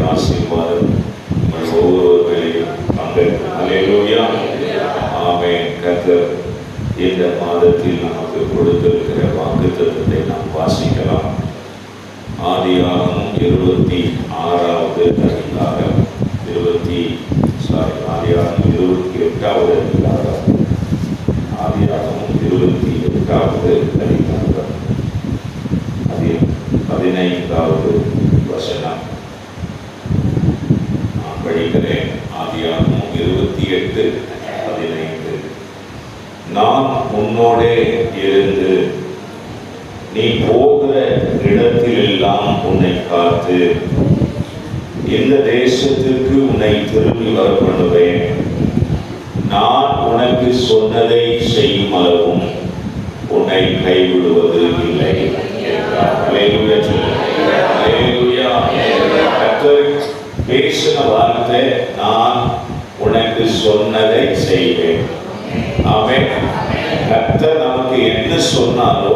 கர்த்தருடைய ஆசீர்வாதம் உங்கள் ஒவ்வொருவரையும் பங்கேற்கும் அலையிலூயா ஆமென் இந்த மாதத்தில் நமக்கு கொடுத்திருக்கிற வாக்குத்தத்தத்தை நாம் வாசிக்கலாம் ஆதியாகமும் இருபத்தி ஆறாவது அதிகாரம் இருபத்தி சாரி ஆதியாகமும் இருபத்தி எட்டாவது அதிகாரம் ஆதியாகமும் இருபத்தி எட்டாவது அதிகாரம் அதில் பதினைந்தாவது வசனம் நான் படிக்கிறேன் ஆதியாகமும் இருபத்தி எட்டு பதினைந்து. நான் உன்னோடே இருந்து நீ போகிற இடத்திலெல்லாம் உன்னை காத்து இந்த தேசத்திற்கு உன்னை திரும்பி வர பண்ணுவேன் நான் உனக்கு சொன்னதை செய்யும் அளவும் உன்னை கைவிடுவது இல்லை. என்றார். பேசின வார்த்தை நான் உனக்கு சொன்னதை செய்வேன். அவன் கர்த்தர் நமக்கு என்ன சொன்னாலோ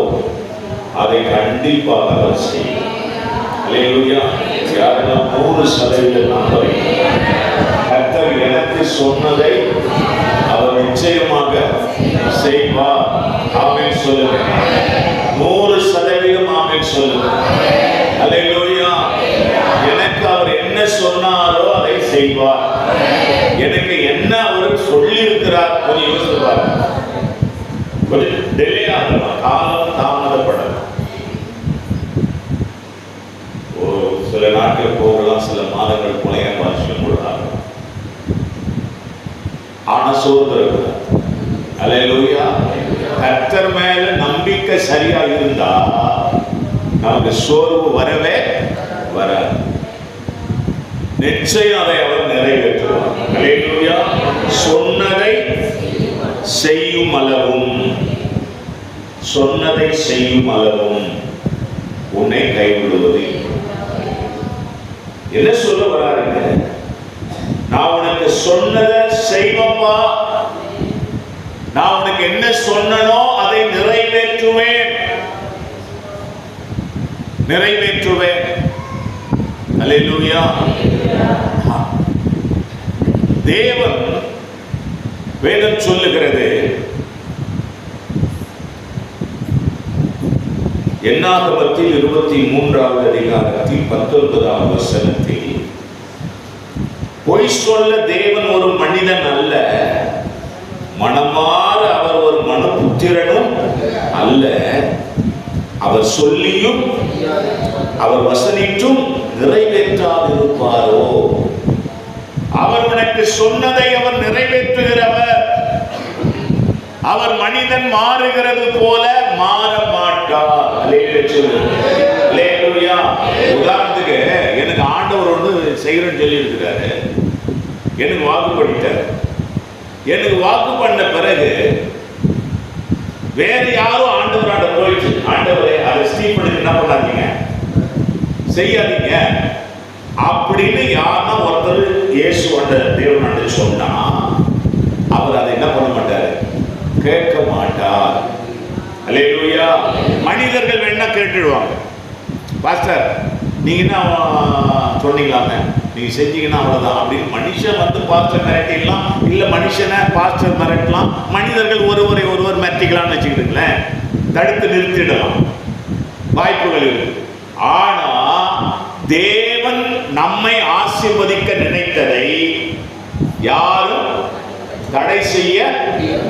அதை கண்டிப்பாக அவர் செய்யும் யாரெல்லாம் நூறு சதவீதம் நம்புறீங்க கர்த்தர் எனக்கு சொன்னதை செய்வார் எனக்கு என்ன அவர் சொல்லி இருக்கிறார் கொஞ்சம் யோசித்து பாருங்க. கொஞ்சம் டிலே ஆகலாம் காலம் தாமதப்படலாம் சில நாட்கள் போகலாம் சில மாதங்கள் புனைய வருஷம் கூட ஆகலாம் ஆனா சோதரக்கூடாது அலையலூயா கர்த்தர் மேல நம்பிக்கை சரியா இருந்தா நமக்கு சோர்வு வரவே வராது. நிச்சயம் அதை அவர் நிறைவேற்றுவார். சொன்னதை செய்யும் அளவும். சொன்னதை செய்யும் அளவும். உன்னை கைவிடுவது. என்ன சொல்ல வராருங்க? நான் உனக்கு சொன்னதை செய்வப்பா. நான் உனக்கு என்ன சொன்னனோ அதை நிறைவேற்றுவேன். நிறைவேற்றுவேன். அல்லேலூயா தேவன் வேதம் சொல்லுகிறது. எண்ணாகமத்தில் இருபத்தி மூன்றாவது அதிகாரத்தில் பத்தொன்பதாவது வசனத்தில் பொய் சொல்ல தேவன் ஒரு மனிதன் அல்ல மனமாற அவர் ஒரு மனுபுத்திரனும் அல்ல. அவர் சொல்லியும் அவர் வசனிட்டும் நிறைவேற்றாதிருப்பாரோ? அவர் உனக்கு சொன்னதை அவர் நிறைவேற்றுகிறவர். அவர் மனிதன் மாறுகிறது போல மாற மாட்டார். உதாரணத்துக்கு எனக்கு ஆண்டவர் ஒன்று செய்கிறேன்னு சொல்லி இருக்கிறாரு எனக்கு வாக்கு பண்ணிட்டார். எனக்கு வாக்கு பண்ண பிறகு வேற யாரும் ஆண்டவராட போயிட்டு ஆண்டவரை அதை ஸ்டீஃபனுக்கு என்ன பண்ணாதீங்க? செய்யாதீங்க. அப்படின்னு யாருன்னா ஒருத்தர் இயேசு அந்த தேவனாண்டு சொன்னா அவர் அதை என்ன பண்ண மாட்டாரு? கேட்க மாட்டார். அல்லேலூயா. மனிதர்கள் வேணா கேட்டுடுவாங்க. பாஸ்டர் நீங்க என்ன சொன்னீங்களாங்க நீங்க செஞ்சீங்கன்னா அவ்வளவுதான். அப்படின்னு மனுஷன் வந்து பாஸ்டர் மிரட்டிடலாம். இல்ல மனுஷனை பாஸ்டர் மிரட்டலாம். மனிதர்கள் ஒருவரை ஒருவர் மிரட்டிக்கலாம்னு வச்சுக்கிட்டுங்களேன். தடுத்து நிறுத்திடலாம். வாய்ப்புகள் இருக்கு. ஆனா தேவன் நம்மை ஆசிர்வதிக்க நினைத்ததை யாரும் தடை செய்ய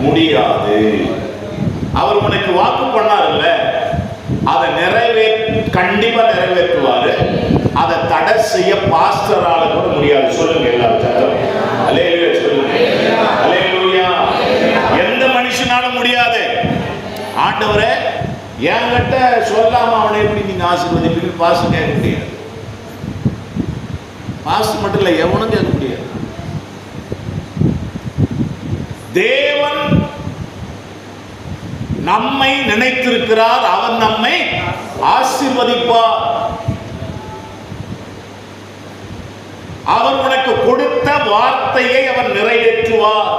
முடியாது. அவர் உனக்கு வாக்கு பண்ணாருல்ல? அதை நிறைவே கண்டிப்பா நிறைவேற்றுவாரு. அதை தடை செய்ய பாஸ்டரால கூட முடியாது. சொல்லுங்க எல்லாரும் சத்தம். சொல்லுங்க. எந்த மனுஷனாலும் முடியாது. ஆண்டவரே என்கிட்ட சொல்லாம அவனை எப்படி நீங்க ஆசீர்வதிப்பீங்க பாசம் கேட்க முடியாது. பாஸ்ட் மட்டும் இல்லை எவனும் கேட்க முடியாது. தேவன் நம்மை நினைத்திருக்கிறார் அவர் நம்மை ஆசிர்வதிப்பார். அவர் உனக்கு கொடுத்த வார்த்தையை அவர் நிறைவேற்றுவார்.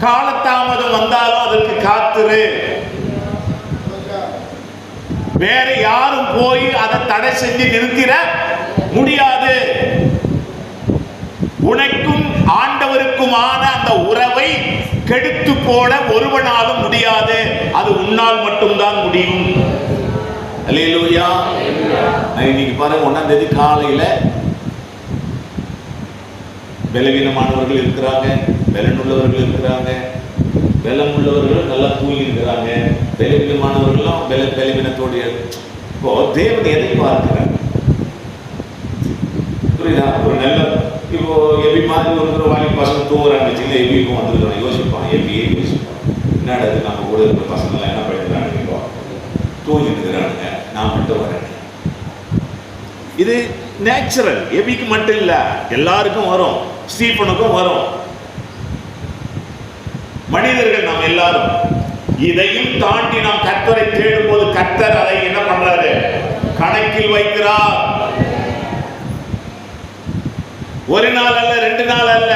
காலத்தாமதம் வந்தாலும் அதற்கு காத்துரு. வேற யாரும் போய் அதை தடை செஞ்சு நிறுத்திட முடியாது. உனக்கும் ஆண்டவருக்குமான அந்த உறவை கெடுத்து போட ஒருவனாலும் முடியாது. அது உன்னால் மட்டும்தான் முடியும். இன்னைக்கு பாருங்க ஒன்னாம் தேதி காலையில பலவீனமானவர்கள் இருக்கிறாங்க பலனுள்ளவர்கள் இருக்கிறாங்க பலம் உள்ளவர்களும் நல்லா தூங்கி இருக்கிறாங்க. பலவீனமானவர்களும் பல பலவீனத்தோடைய இப்போ தேவன் எதை பார்க்கிறாங்க புரியுதா? ஒரு நல்ல இப்போ எபி மாதிரி ஒரு வாங்கி பசங்க தூங்குறாங்க சின்ன எபிக்கும் வந்துருக்காங்க யோசிப்பான் எபியே யோசிப்பான் என்னடா இது நம்ம கூட இருக்கிற பசங்களாம் என்ன பண்ணிடுறாங்க இப்போ? தூங்கிட்டு இருக்கிறானுங்க. நான் மட்டும் வரேன். இது நேச்சுரல் எபிக்கு மட்டும் இல்லை. எல்லாருக்கும் வரும். ஸ்டீஃபனுக்கும் வரும். மனிதர்கள் நாம் எல்லாரும் இதையும் தாண்டி நாம் கத்தரை தேடும் போது கர்த்தர் அதை என்ன பண்றாரு? கணக்கில் வைக்கிறார். ஒரு நாள் அல்ல ரெண்டு நாள் அல்ல.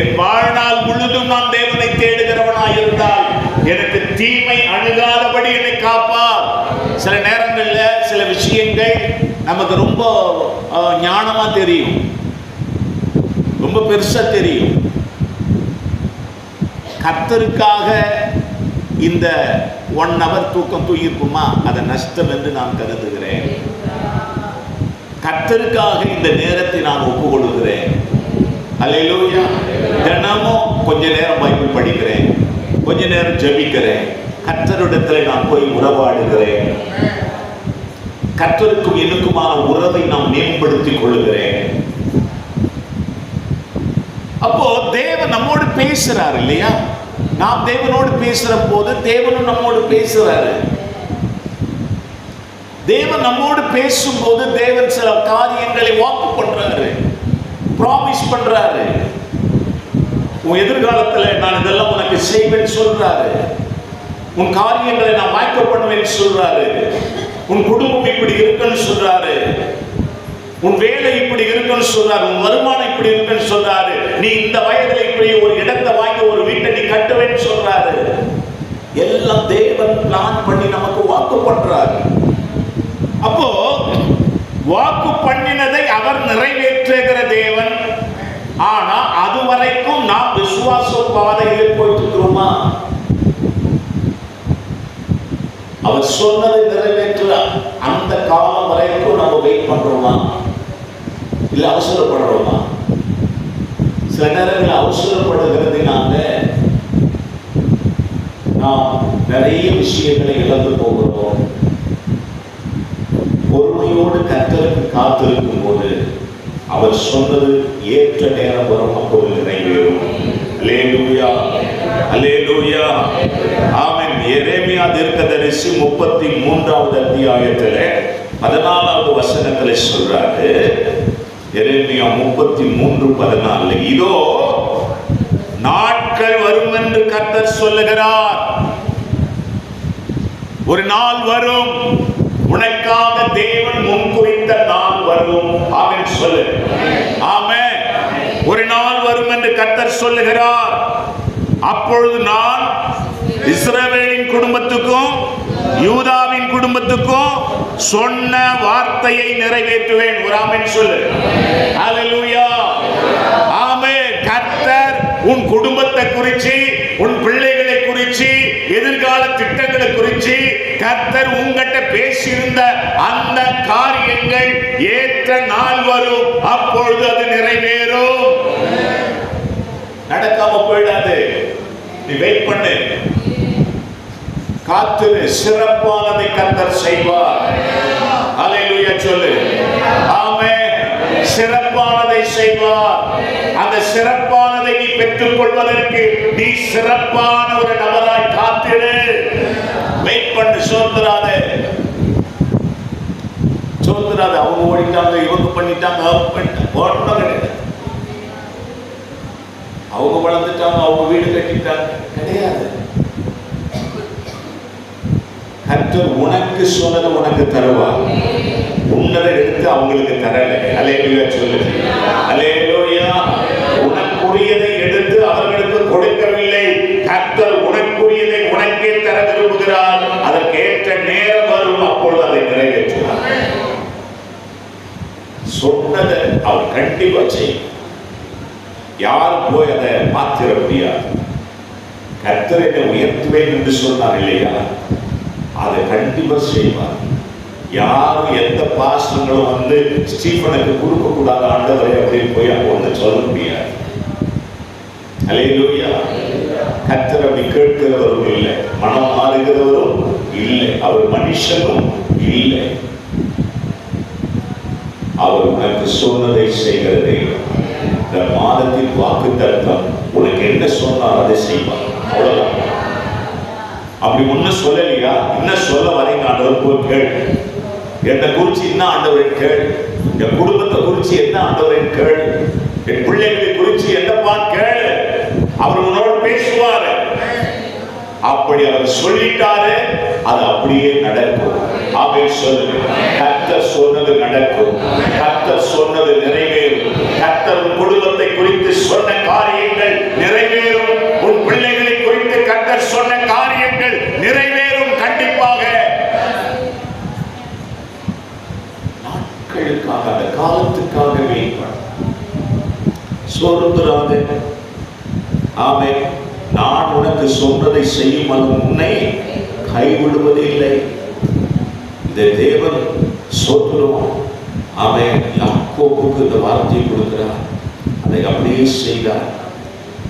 என் வாழ்நாள் முழுதும் நான் தேவனை தேடுகிறவனாய் இருந்தால் எனக்கு தீமை அணுகாதபடி என்னை காப்பார். சில நேரங்கள்ல சில விஷயங்கள் நமக்கு ரொம்ப ஞானமா தெரியும். ரொம்ப பெருசா தெரியும். கத்தருக்காக இந்த ஒன் ஹவர் தூக்கம் தூங்கியிருக்குமா? அதை நஷ்டம் என்று நான் கருதுகிறேன். கர்த்தருக்காக இந்த நேரத்தை நான் ஒப்புக் கொடுக்கிறேன் தினமும் கொஞ்ச நேரம் பைபிள் படிக்கிறேன். கொஞ்ச நேரம் ஜபிக்கிறேன். கர்த்தரிடத்தில் நான் போய் உறவாடுகிறேன். கத்தருக்கும் எனக்குமான உறவை நான் மேம்படுத்திக் கொள்கிறேன் அப்போ தேவன் நம்மோடு பேசுறாரு இல்லையா? நாம் தேவனோடு பேசுற போது தேவனும் நம்மோடு பேசுறாரு. தேவன் நம்மோடு பேசும்போது தேவன் சில காரியங்களை வாக்கு பண்றாரு. ப்ராமிஸ் பண்றாரு. உன் எதிர்காலத்தில் நான் இதெல்லாம் உனக்கு செய்வேன் சொல்றாரு. உன் காரியங்களை நான் வாய்க்க பண்ணுவேன் சொல்றாரு. உன் குடும்பம் இப்படி இருக்குன்னு சொல்றாரு. உன் வேலை இப்படி இருக்குன்னு சொல்றாரு. உன் வருமானம் இப்படி இருக்குன்னு சொல்றாரு. நீ இந்த வயதுல இப்படி ஒரு இடத்தை வாங்கி ஒரு வீட்டை நீ கட்டுவேன்னு சொல்றாரு. எல்லாம் தேவன் பிளான் பண்ணி நமக்கு வாக்கு பண்றாரு. அப்போ வாக்கு பண்ணினதை அவர் நிறைவேற்றுகிற தேவன். ஆனா அது வரைக்கும் நாம் விசுவாச பாதையில் போயிட்டு இருக்கிறோமா அவர் சொன்னதை நிறைவேற்ற அந்த காலம் வரைக்கும் நம்ம வெயிட் பண்றோமா? இல்ல அவசரப்படுறோமா? சில நேரங்களில் அவசரப்படுகிறதுனால நாம் நிறைய விஷயங்களை இழந்து போகிறோம். பொறுமையோடு கர்த்தருக்கு காத்திருக்கும் போது அவர் சொன்னது ஏற்ற நேரம் வரும் அப்போது நிறைவேறும். அலேலூயா அலேலூயா ஆமென். எரேமியா தீர்க்கதரிசி முப்பத்தி மூன்றாவது அத்தியாயத்தில் பதினாலாவது வசனத்துல சொல்றாரு எரேமியா முப்பத்தி மூன்று பதினாலு இதோ நாட்கள் வரும் என்று கர்த்தர் சொல்லுகிறார். ஒரு நாள் வரும் உனக்காக தேவன் முன்குறித்த நாள் வரும் அவன் சொல்லு. ஆமே ஒரு நாள் வரும் என்று கத்தர் சொல்லுகிறார். அப்பொழுது நான் இஸ்ரவேலின் குடும்பத்துக்கும் யூதாவின் குடும்பத்துக்கும் சொன்ன வார்த்தையை நிறைவேற்றுவேன். ஒரு ஆமென் சொல்லு. அலலூயா ஆமே கர்த்தர் உன் குடும்பத்தை குறிச்சு உன் பிள்ளைகளை குறிச்சு எதிர்கால திட்டங்களை குறிச்சு கர்த்தர் உங்கள்கிட்ட பேசியிருந்த அந்த காரியங்கள் ஏற்ற நாள் வரும். அப்பொழுது அது நிறைவேறும். நடக்காம போயிடாது. நீ வெயிட் பண்ணு. காத்திரு. சிறப்பானதை கர்த்தர் செய்வார். அலையிலுயா சொல்லு. ஆமே சிறப்பானதை செய்வார். அந்த சிறப்பானதை வைத்துக் கொள்வதற்கு நீ சிறப்பான ஒரு நபராய் காத்திரு. வெயிட் பண்ணு சோத்துறாத. சோத்துறாத. அவங்க ஓடிட்டாங்க இவங்க பண்ணிட்டாங்க அவங்க பண்ணிட்டாங்க. ஒண்ணும் கிடையாது அவங்க வளர்ந்துட்டாங்க அவங்க வீடு கட்டிட்டாங்க. கிடையாது. கர்த்தர் உனக்கு சொன்னது உனக்கு தருவா. உன்னதை எடுத்து அவங்களுக்கு தரல. அலேலுயா சொல்லு அலேலுயா உனக்குரியதை கொடுக்கவில்லை. கர்த்தர் உனக்குரியதை உனக்கே தர விரும்புகிறார் அதற்கேற்ற நேரம் வரும். அப்பொழுது அதை நிறைவேற்றுவார். சொன்னதை அவர் கண்டிப்பா செய்யும். யாரும் போய் அதை மாத்திர முடியாது. கர்த்தர் என்னை உயர்த்துவேன் என்று சொன்னார் இல்லையா? அதை கண்டிப்பா செய்வார். யாரும் எந்த பாசங்களும் வந்து ஸ்டீஃபனுக்கு கொடுக்க கூடாத ஆண்டவரை அப்படின்னு போய் அவங்க ஒண்ணு சொல்ல முடியாது. அலையிலூயா கத்தர் அப்படி கேட்கிறவரும் இல்லை. மனம் மாறுகிறவரும் இல்லை. அவர் மனுஷனும் இல்லை. அவர் உனக்கு சொன்னதை செய்கிற இந்த மாதத்தின் வாக்கு தர்க்கம் உனக்கு என்ன சொன்னார் அதை செய்வார். அவ்வளவுதான். அப்படி ஒண்ணு சொல்லலையா? என்ன சொல்ல வரீங்க ஆண்டவர் போய் கேள். என்னை குறிச்சு என்ன ஆண்டவரை கேள். என் குடும்பத்தை குறிச்சு என்ன ஆண்டவரை கேள். என் பிள்ளைகளை குறிச்சு என்ன பார்க்க அவர் உன்னோடு பேசுவார். அப்படி அவர் சொல்லிட்டாரு அது அப்படியே நடக்கும். அவை சொல்லுங்க. கத்த சொன்னது நடக்கும். கத்த சொன்னது நிறைவேறும். கர்த்தர் குடும்பத்தை குறித்து சொன்ன காரியங்கள் நிறைவேறும். உன் பிள்ளைகளை குறித்து கத்தர் சொன்ன காரியங்கள் நிறைவேறும் கண்டிப்பாக. நாட்களுக்காக அந்த காலத்துக்காகவே வெயிட் ஆமே நான் உனக்கு சொன்னதை செய்யும் அது உன்னை கைவிடுவதில்லை இந்த தேவன் சோத்துரும்? அவன் யாக்கோப்புக்கு இந்த வார்த்தையை கொடுக்கிறார். அதை அப்படியே செய்தார்.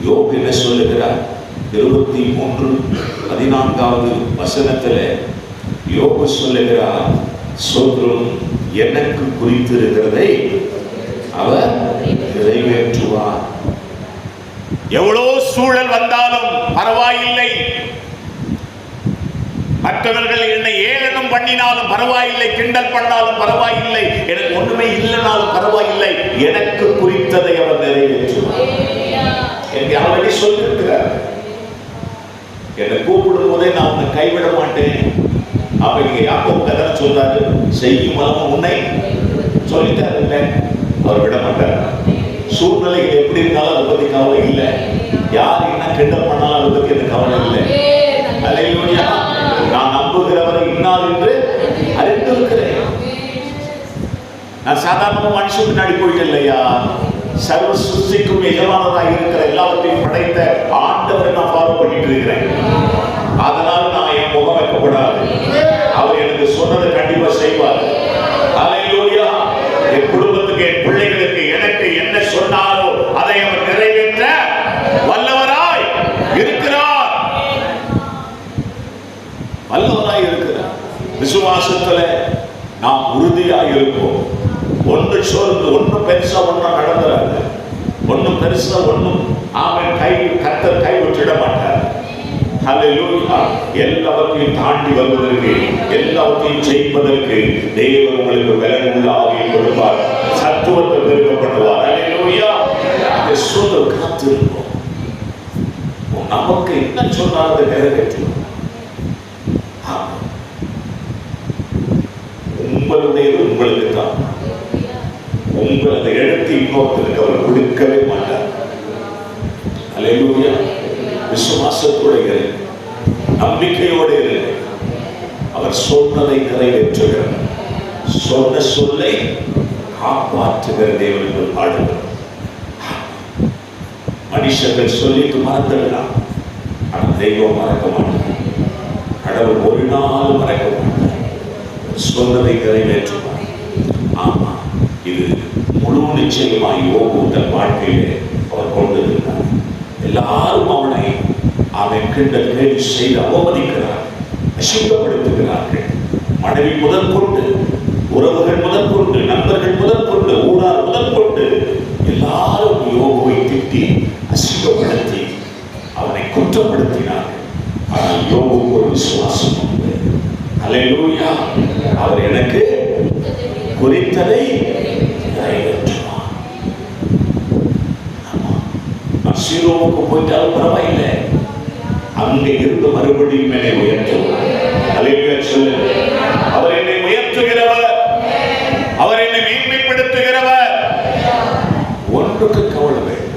யோபு என்ன சொல்லுகிறார்? இருபத்தி மூன்று பதினான்காவது வசனத்தில் யோக சொல்லுகிறார் சோத்ரும் எனக்கு குறித்திருக்கிறதை அவர் நிறைவேற்றுவார். எவ்வளோ சூழல் வந்தாலும் பரவாயில்லை. மற்றவர்கள் என்னை ஏளனம் பண்ணினாலும் பரவாயில்லை கிண்டல் பண்ணாலும் பரவாயில்லை. எனக்கு ஒண்ணுமே இல்லைனாலும் பரவாயில்லை. எனக்கு குறித்ததை அவர் நிறைவேற்றுவார். எனக்கு ஆல்ரெடி சொல்லியிருக்கிறார். என்னை கூப்பிடும் போதே நான் உன்னை கைவிட மாட்டேன். அப்ப நீங்க யாக்கோ கதை சொல்றாரு செய்யும் மனமும் உன்னை சொல்லிட்டாரு இல்லை? அவர் விட மாட்டார். சூழ்நிலைகள் எப்படி இருந்தாலும் அதை பத்தி கவலை இல்லை யார் என்ன கிண்டல் பண்ணாலும் அதை பத்தி எனக்கு கவலை இல்லை அல்லேலூயா நான் நம்புகிறவரை இன்னால் என்று அறிந்திருக்கிறேன் நான் சாதாரண மனுஷன் பின்னாடி போயிட்டு இல்லையா? சர்வ சிருஷ்டிக்கும் எஜமானதாக இருக்கிற எல்லாவற்றையும் படைத்த ஆண்டவரை நான் ஃபாலோ பண்ணிட்டு இருக்கிறேன். அதனால நான் என் முகம் வைக்கப்படாது. அவர் எனக்கு சொன்னதை கண்டிப்பா செய்வார். அலையோயா என் குடும்பத்துக்கு என் பிள்ளைகளுக்கு எனக்கு என்ன சொன்னாரோ அதை அவர் நிறைவேற்ற வல்லவராய் இருக்கிறார். வல்லவராய் இருக்கிறார். விசுவாசத்துல நாம் உறுதியாக இருப்போம் ஒன்று சோர்ந்து ஒன்றும் பெருசா ஒன்றும் நடந்துறாது ஒன்றும் பெருசா ஒன்றும் அவன் கை கத்தர் கை விட்டுட மாட்டார் எல்லாவற்றையும் தாண்டி வருவதற்கு எல்லாவற்றையும் ஜெயிப்பதற்கு தேவன் உங்களுக்கு பலனுள்ள ஆவியை கொடுப்பார். சத்துவத்தை பெருக்கப்படுவார். பண்ணுவார் சூழல் காத்திருக்கும். நமக்கு என்ன சொன்னாலும் அதை நிறைவேற்றும். உங்களுடையது உங்களுக்கு தான் உங்கள் அந்த இடத்தை இன்னொருத்தருக்கு அவர் கொடுக்கவே மாட்டார். அலையூயா விசுவாசத்துடைய இரு நம்பிக்கையோடு இரு அவர் சொன்னதை நிறைவேற்றுகிறார். சொன்ன சொல்லை காப்பாற்றுகிற தேவன் என்று பாடுகிறார் மனுஷர்கள் சொல்லிட்டு மறந்துடலாம். ஆனால் தெய்வம் மறக்க மாட்டார். கடவுள் ஒரு நாள் மறக்க மாட்டார். சொன்னதை நிறைவேற்றுவார். ஆமா. முழு நிச்சயமாய் யோகு தன் வாழ்க்கையிலே அவர் கொண்டிருந்தார். எல்லாரும் அவனை அவன் கிண்டல் கேள்வி செய்து அவமதிக்கிறார் அசிங்கப்படுத்துகிறார்கள். மனைவி முதல் கொண்டு உறவுகள் முதல் கொண்டு நண்பர்கள் முதல் கொண்டு ஊரார் முதல் கொண்டு எல்லாரும் யோகுவை திட்டி அசிங்கப்படுத்தி அவனை குற்றப்படுத்தினார்கள் ஆனால் யோகுக்கு ஒரு விசுவாசம் உண்டு அல்லேலூயா அவர் எனக்கு குறித்ததை நிறைவேற்றுவார் ஆமா. நான் சீரோவுக்கு போயிட்டாலும் பரவாயில்லை அங்கே இருந்து மறுபடியும் என்னை உயர்த்துவார் அல்லேலூயா சொல்லு அவர் என்னை உயர்த்துகிறவர் மேன்மைப்படுத்துகிறவர் ஒன்றுக்கு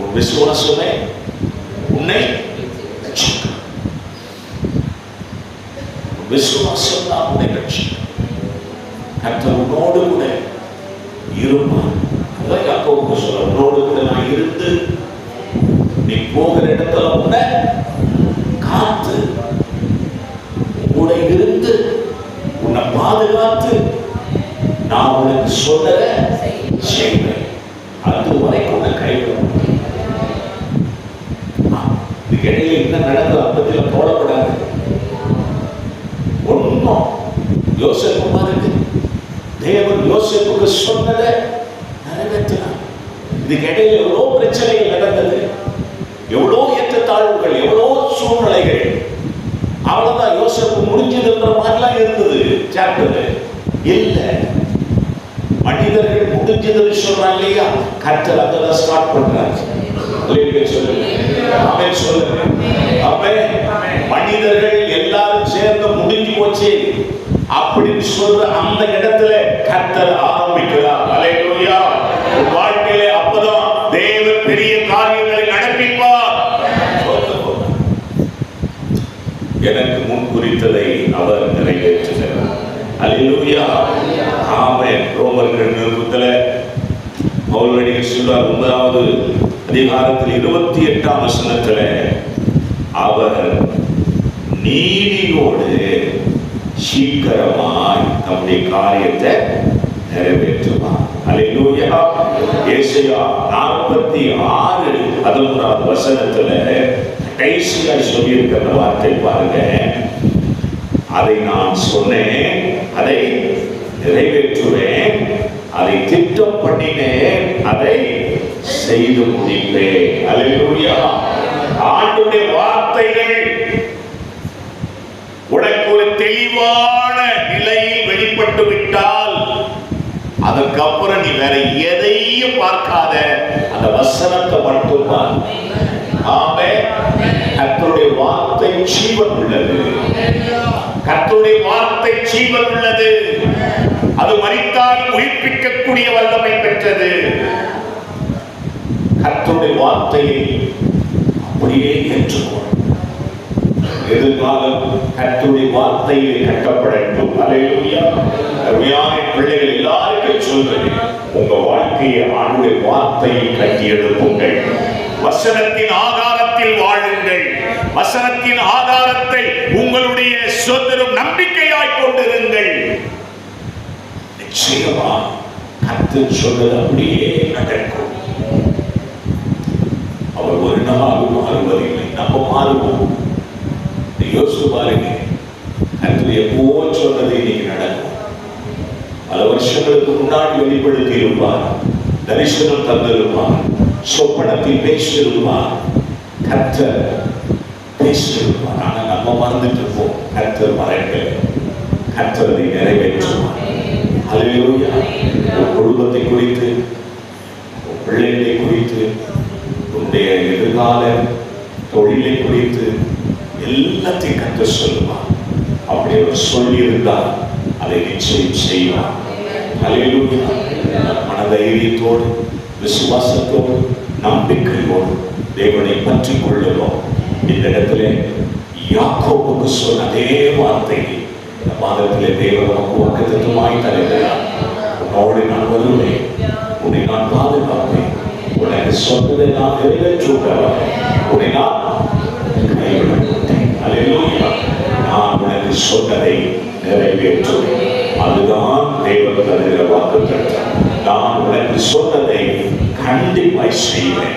உன் விசுவாசமே உன்னை ரட்சிக்கும். விசுவாசம் தான் உன்னை ரட்சிக்கும். கர்த்தர் உன்னோடு கூட இருப்பான் அதான் யாக்கோபு சொல்ல உன்னோடு கூட நான் இருந்து நீ போகிற இடத்துல உன்னை காத்து உன் கூட இருந்து உன்னை பாதுகாத்து நான் உனக்கு சொன்னதை செய்வேன் அது வரைக்கும் உன்னை கைவிடும் இதுக்கு இடையில என்ன நடந்தது அப்பத்தில் போடக்கூடாது ஒன்றும் யோசிப்பு மாதிரி தேவன் யோசிப்புக்கு சொன்னதை நிறைவேற்றினார். இதுக்கு இடையில எவ்வளோ பிரச்சனைகள் நடந்தது எவ்வளோ ஏற்றத்தாழ்வுகள் எவ்வளோ சூழ்நிலைகள் அவ்வளவுதான் யோசிப்பு முடிஞ்சதுன்ற மாதிரிலாம் இருந்தது சாப்டர் இல்லை. மனிதர்கள் முடிஞ்சதுன்னு இல்லையா கர்த்தர் அதெல்லாம் ஸ்டார்ட் பண்றாரு மனிதர்கள் எல்லாரும் சேர்ந்து முடிஞ்சு போச்சு அப்படின்னு சொல்ற அந்த இடத்துல கர்த்தர் ஆரம்பிக்கிறார் அல்லேலூயா வாழ்க்கையில அப்பதான் தேவன் பெரிய காரியங்களை நடப்பிப்பார் எனக்கு முன் குறித்ததை அவர் நிறைவேற்றுகிறார் அல்லேலூயா ஆமென் ரோமர்கள் நிருபத்துல பவுலடிகள் சொல்றார் ஒன்பதாவது அதிகாரத்தில் இருபத்தி எட்டாம் வசனத்துல அவர் நீதியோடு சீக்கிரமாய் நம்முடைய காரியத்தை நிறைவேற்றுவார். அலையூயா ஏசையா நாற்பத்தி ஆறு பதினொன்றாவது வசனத்துல கடைசியாக சொல்லியிருக்கிற வார்த்தை பாருங்க. அதை நான் சொன்னேன் அதை நிறைவேற்றுவேன். அதை திட்டம் பண்ணினேன் அதை செய்து முடிப்பேன் அல்லேலூயா. ஆண்டுடைய வார்த்தைகள் உனக்கு ஒரு தெளிவான நிலையில் வெளிப்பட்டு விட்டால் அதுக்கப்புறம் நீ வேற எதையும் பார்க்காத. அந்த வசனத்தை மட்டும்? ஆமே. கத்தருடைய வார்த்தை ஜீவன் உள்ளது. கத்தருடைய வார்த்தை ஜீவன் உள்ளது. அது மறித்தால் உயிர்ப்பிக்கக்கூடிய வல்லமை பெற்றது. கர்த்தருடைய வார்த்தையை அப்படியே ஏற்றுக்கொள். எதிர்காலம் கர்த்தருடைய வார்த்தையிலே கட்டப்படட்டும். அல்லேலூயா அருமையான பிள்ளைகள் எல்லாருக்கும் சொல்றேன் உங்க வாழ்க்கையை ஆண்டுடைய வார்த்தையை கட்டி எழுப்புங்கள் வசனத்தின் ஆதாரத்தில் வாழுங்கள். வசனத்தின் ஆதாரத்தை உங்களுடைய சொந்தரும் நம்பிக்கை நிச்சயமா கத்து சொன்னது அப்படியே நடக்கும். அவர் ஒரு நாள் மாறுவதில்லை. நம்ம மாறுவோம். யோசித்து பாருங்க. கத்து எப்போ சொன்னது இன்னைக்கு நடக்கும். பல வருஷங்களுக்கு முன்னாடி வெளிப்படுத்தி இருப்பார் தரிசனம் தந்திருப்பார். சொப்பனத்தில் பேசியிருப்பார். கத்த பேசியிருப்பார். ஆனா நம்ம மறந்துட்டு இருப்போம். கர்த்தர் மறைக்க கர்த்தர் நிறைவேற்றுவார். அல்லேலூயா உன் குடும்பத்தை குறித்து உன் பிள்ளைகளை குறித்து உன்னுடைய எதிர்கால தொழிலை குறித்து எல்லாத்தையும் கற்று சொல்லுவார். அப்படி அவர் சொல்லியிருந்தால் அதை நிச்சயம் செய்வார். அல்லேலூயா மனதைரியத்தோடு விசுவாசத்தோடு நம்பிக்கையோடு தேவனை பற்றி கொள்ளுவோம். இந்த இடத்துல யாக்கோவுக்கு சொன்ன அதே வார்த்தையை இந்த மாதத்திலே தேவன் நமக்கு வாக்குத்தத்தமாய் தருகிறார் உன்னோடு நான் வருவேன் உன்னை நான் பாதுகாப்பேன் உனக்கு சொன்னதை நான் நிறைவேற்றுகிறவன் உன்னை நான் கைவிட அல்லேலூயா நான் உனக்கு சொன்னதை நிறைவேற்றுவேன் அதுதான் தேவன் தருகிற வாக்கு நான் உனக்கு சொன்னதை கண்டிப்பாய் செய்வேன்